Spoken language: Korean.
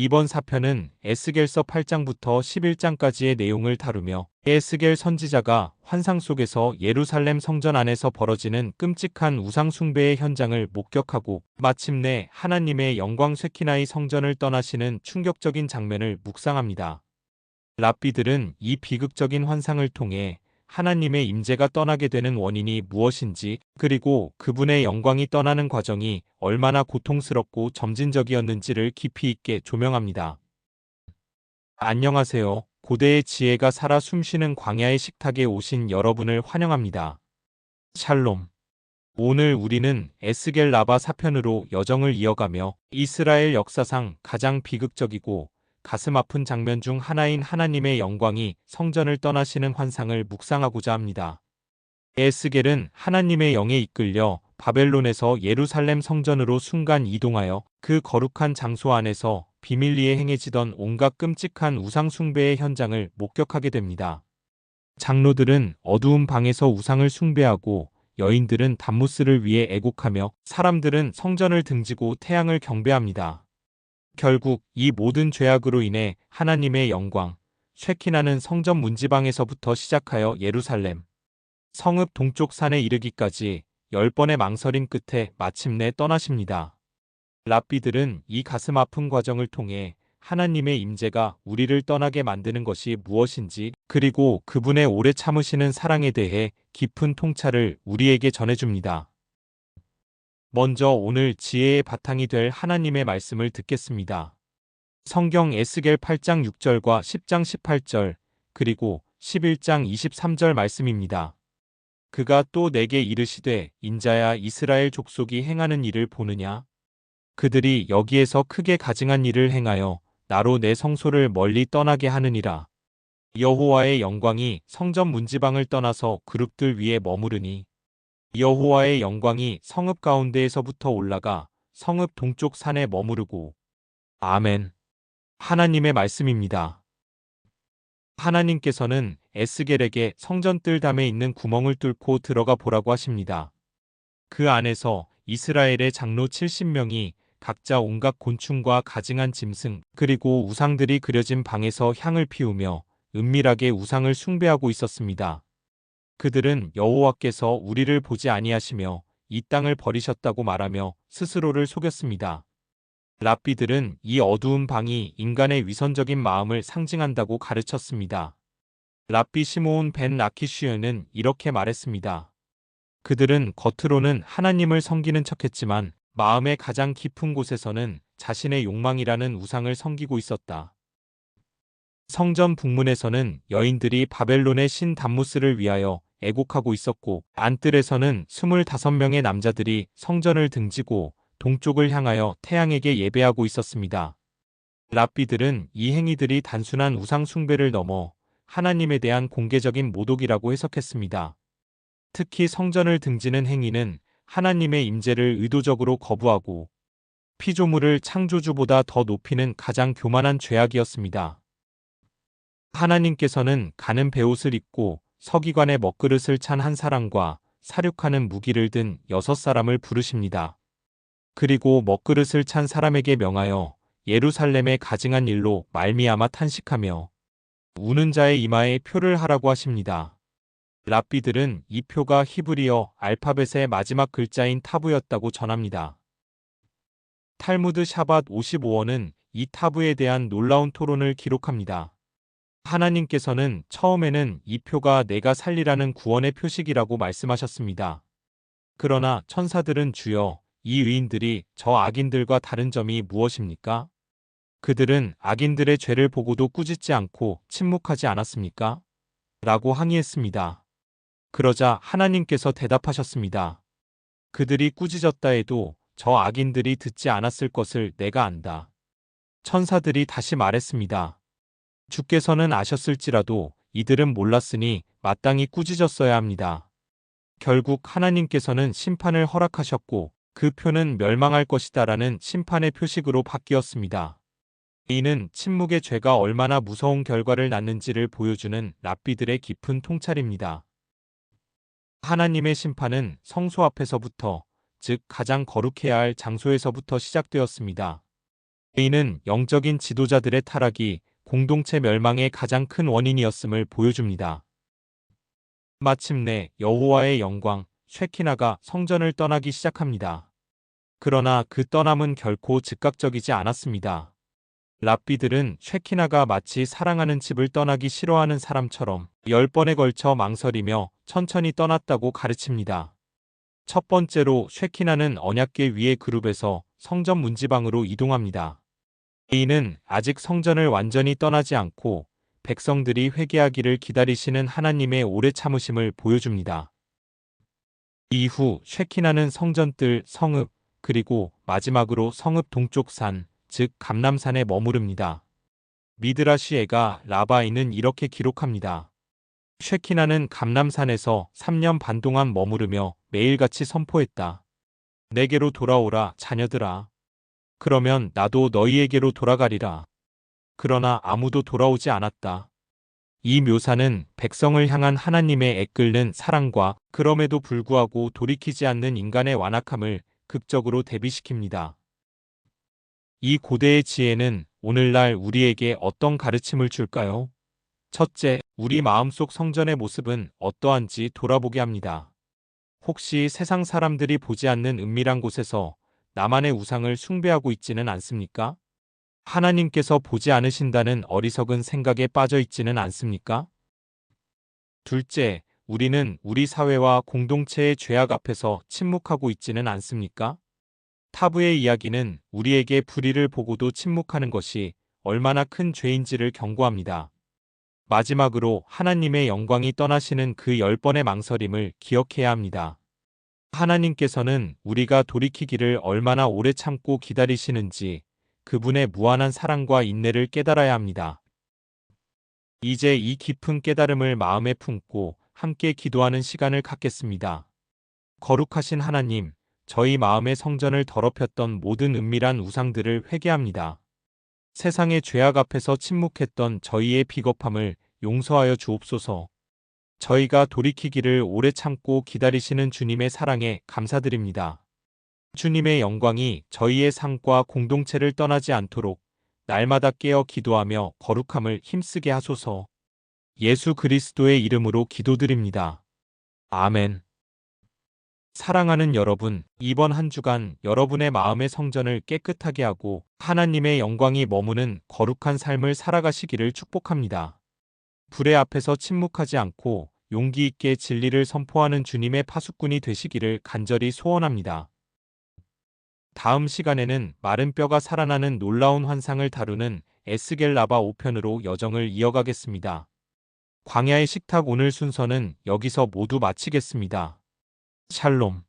이번 사편은 에스겔서 8장부터 11장까지의 내용을 다루며 에스겔 선지자가 환상 속에서 예루살렘 성전 안에서 벌어지는 끔찍한 우상 숭배의 현장을 목격하고 마침내 하나님의 영광 쇠키나이 성전을 떠나시는 충격적인 장면을 묵상합니다. 랍비들은 이 비극적인 환상을 통해 하나님의 임재가 떠나게 되는 원인이 무엇인지 그리고 그분의 영광이 떠나는 과정이 얼마나 고통스럽고 점진적이었는지를 깊이 있게 조명합니다. 안녕하세요. 고대의 지혜가 살아 숨쉬는 광야의 식탁에 오신 여러분을 환영합니다. 샬롬. 오늘 우리는 에스겔 라바 사편으로 여정을 이어가며 이스라엘 역사상 가장 비극적이고 가슴 아픈 장면 중 하나인 하나님의 영광이 성전을 떠나시는 환상을 묵상하고자 합니다. 에스겔은 하나님의 영에 이끌려 바벨론에서 예루살렘 성전으로 순간 이동하여 그 거룩한 장소 안에서 비밀리에 행해지던 온갖 끔찍한 우상숭배의 현장을 목격하게 됩니다. 장로들은 어두운 방에서 우상을 숭배하고 여인들은 담무스를 위해 애곡하며 사람들은 성전을 등지고 태양을 경배합니다. 결국 이 모든 죄악으로 인해 하나님의 영광, 쉐키나는 성전 문지방에서부터 시작하여 예루살렘, 성읍 동쪽 산에 이르기까지 열 번의 망설임 끝에 마침내 떠나십니다. 랍비들은 이 가슴 아픈 과정을 통해 하나님의 임재가 우리를 떠나게 만드는 것이 무엇인지 그리고 그분의 오래 참으시는 사랑에 대해 깊은 통찰을 우리에게 전해줍니다. 먼저 오늘 지혜의 바탕이 될 하나님의 말씀을 듣겠습니다. 성경 에스겔 8장 6절과 10장 18절, 그리고 11장 23절 말씀입니다. 그가 또 내게 이르시되 인자야 이스라엘 족속이 행하는 일을 보느냐? 그들이 여기에서 크게 가증한 일을 행하여 나로 내 성소를 멀리 떠나게 하느니라. 여호와의 영광이 성전 문지방을 떠나서 그룹들 위에 머무르니 여호와의 영광이 성읍 가운데에서부터 올라가 성읍 동쪽 산에 머무르고 아멘. 하나님의 말씀입니다. 하나님께서는 에스겔에게 성전 뜰담에 있는 구멍을 뚫고 들어가 보라고 하십니다. 그 안에서 이스라엘의 장로 70명이 각자 온갖 곤충과 가증한 짐승 그리고 우상들이 그려진 방에서 향을 피우며 은밀하게 우상을 숭배하고 있었습니다. 그들은 여호와께서 우리를 보지 아니하시며 이 땅을 버리셨다고 말하며 스스로를 속였습니다. 랍비들은 이 어두운 방이 인간의 위선적인 마음을 상징한다고 가르쳤습니다. 랍비 시모온 벤 라키슈에는 이렇게 말했습니다. 그들은 겉으로는 하나님을 섬기는 척했지만 마음의 가장 깊은 곳에서는 자신의 욕망이라는 우상을 섬기고 있었다. 성전 북문에서는 여인들이 바벨론의 신 담무스를 위하여 애곡하고 있었고 안뜰에서는 25명의 남자들이 성전을 등지고 동쪽을 향하여 태양에게 예배하고 있었습니다. 랍비들은 이 행위들이 단순한 우상 숭배를 넘어 하나님에 대한 공개적인 모독이라고 해석했습니다. 특히 성전을 등지는 행위는 하나님의 임재를 의도적으로 거부하고 피조물을 창조주보다 더 높이는 가장 교만한 죄악이었습니다. 하나님께서는 가는 베옷을 입고 서기관의 먹그릇을 찬 한 사람과 사륙하는 무기를 든 여섯 사람을 부르십니다. 그리고 먹그릇을 찬 사람에게 명하여 예루살렘에 가증한 일로 말미암아 탄식하며 우는 자의 이마에 표를 하라고 하십니다. 랍비들은 이 표가 히브리어 알파벳의 마지막 글자인 타부였다고 전합니다. 탈무드 샤밧 55원은 이 타부에 대한 놀라운 토론을 기록합니다. 하나님께서는 처음에는 이 표가 내가 살리라는 구원의 표식이라고 말씀하셨습니다. 그러나 천사들은 주여 이 의인들이 저 악인들과 다른 점이 무엇입니까? 그들은 악인들의 죄를 보고도 꾸짖지 않고 침묵하지 않았습니까? 라고 항의했습니다. 그러자 하나님께서 대답하셨습니다. 그들이 꾸짖었다 해도 저 악인들이 듣지 않았을 것을 내가 안다. 천사들이 다시 말했습니다. 주께서는 아셨을지라도 이들은 몰랐으니 마땅히 꾸짖었어야 합니다. 결국 하나님께서는 심판을 허락하셨고 그 표는 멸망할 것이다라는 심판의 표식으로 바뀌었습니다. 이는 침묵의 죄가 얼마나 무서운 결과를 낳는지를 보여주는 랍비들의 깊은 통찰입니다. 하나님의 심판은 성소 앞에서부터, 즉 가장 거룩해야 할 장소에서부터 시작되었습니다. 이는 영적인 지도자들의 타락이 공동체 멸망의 가장 큰 원인이었음을 보여줍니다. 마침내 여호와의 영광 쉐키나가 성전을 떠나기 시작합니다. 그러나 그 떠남은 결코 즉각적이지 않았습니다. 랍비들은 쉐키나가 마치 사랑하는 집을 떠나기 싫어하는 사람처럼 열 번에 걸쳐 망설이며 천천히 떠났다고 가르칩니다. 첫 번째로 쉐키나는 언약계 위의 그룹에서 성전 문지방으로 이동합니다. 이는 아직 성전을 완전히 떠나지 않고 백성들이 회개하기를 기다리시는 하나님의 오래 참으심을 보여줍니다. 이후 쉐키나는 성전뜰 성읍 그리고 마지막으로 성읍 동쪽 산, 즉 감남산에 머무릅니다. 미드라시에가 라바이는 이렇게 기록합니다. 쉐키나는 감남산에서 3년 반 동안 머무르며 매일같이 선포했다. 내게로 돌아오라 자녀들아. 그러면 나도 너희에게로 돌아가리라. 그러나 아무도 돌아오지 않았다. 이 묘사는 백성을 향한 하나님의 애끓는 사랑과 그럼에도 불구하고 돌이키지 않는 인간의 완악함을 극적으로 대비시킵니다. 이 고대의 지혜는 오늘날 우리에게 어떤 가르침을 줄까요? 첫째, 우리 마음속 성전의 모습은 어떠한지 돌아보게 합니다. 혹시 세상 사람들이 보지 않는 은밀한 곳에서 나만의 우상을 숭배하고 있지는 않습니까? 하나님께서 보지 않으신다는 어리석은 생각에 빠져 있지는 않습니까? 둘째, 우리는 우리 사회와 공동체의 죄악 앞에서 침묵하고 있지는 않습니까? 타부의 이야기는 우리에게 불의를 보고도 침묵하는 것이 얼마나 큰 죄인지를 경고합니다. 마지막으로 하나님의 영광이 떠나시는 그 열 번의 망설임을 기억해야 합니다. 하나님께서는 우리가 돌이키기를 얼마나 오래 참고 기다리시는지 그분의 무한한 사랑과 인내를 깨달아야 합니다. 이제 이 깊은 깨달음을 마음에 품고 함께 기도하는 시간을 갖겠습니다. 거룩하신 하나님, 저희 마음의 성전을 더럽혔던 모든 은밀한 우상들을 회개합니다. 세상의 죄악 앞에서 침묵했던 저희의 비겁함을 용서하여 주옵소서. 저희가 돌이키기를 오래 참고 기다리시는 주님의 사랑에 감사드립니다. 주님의 영광이 저희의 삶과 공동체를 떠나지 않도록 날마다 깨어 기도하며 거룩함을 힘쓰게 하소서. 예수 그리스도의 이름으로 기도드립니다. 아멘. 사랑하는 여러분, 이번 한 주간 여러분의 마음의 성전을 깨끗하게 하고 하나님의 영광이 머무는 거룩한 삶을 살아가시기를 축복합니다. 불의 앞에서 침묵하지 않고 용기 있게 진리를 선포하는 주님의 파수꾼이 되시기를 간절히 소원합니다. 다음 시간에는 마른 뼈가 살아나는 놀라운 환상을 다루는 에스겔 라바 5편으로 여정을 이어가겠습니다. 광야의 식탁 오늘 순서는 여기서 모두 마치겠습니다. 샬롬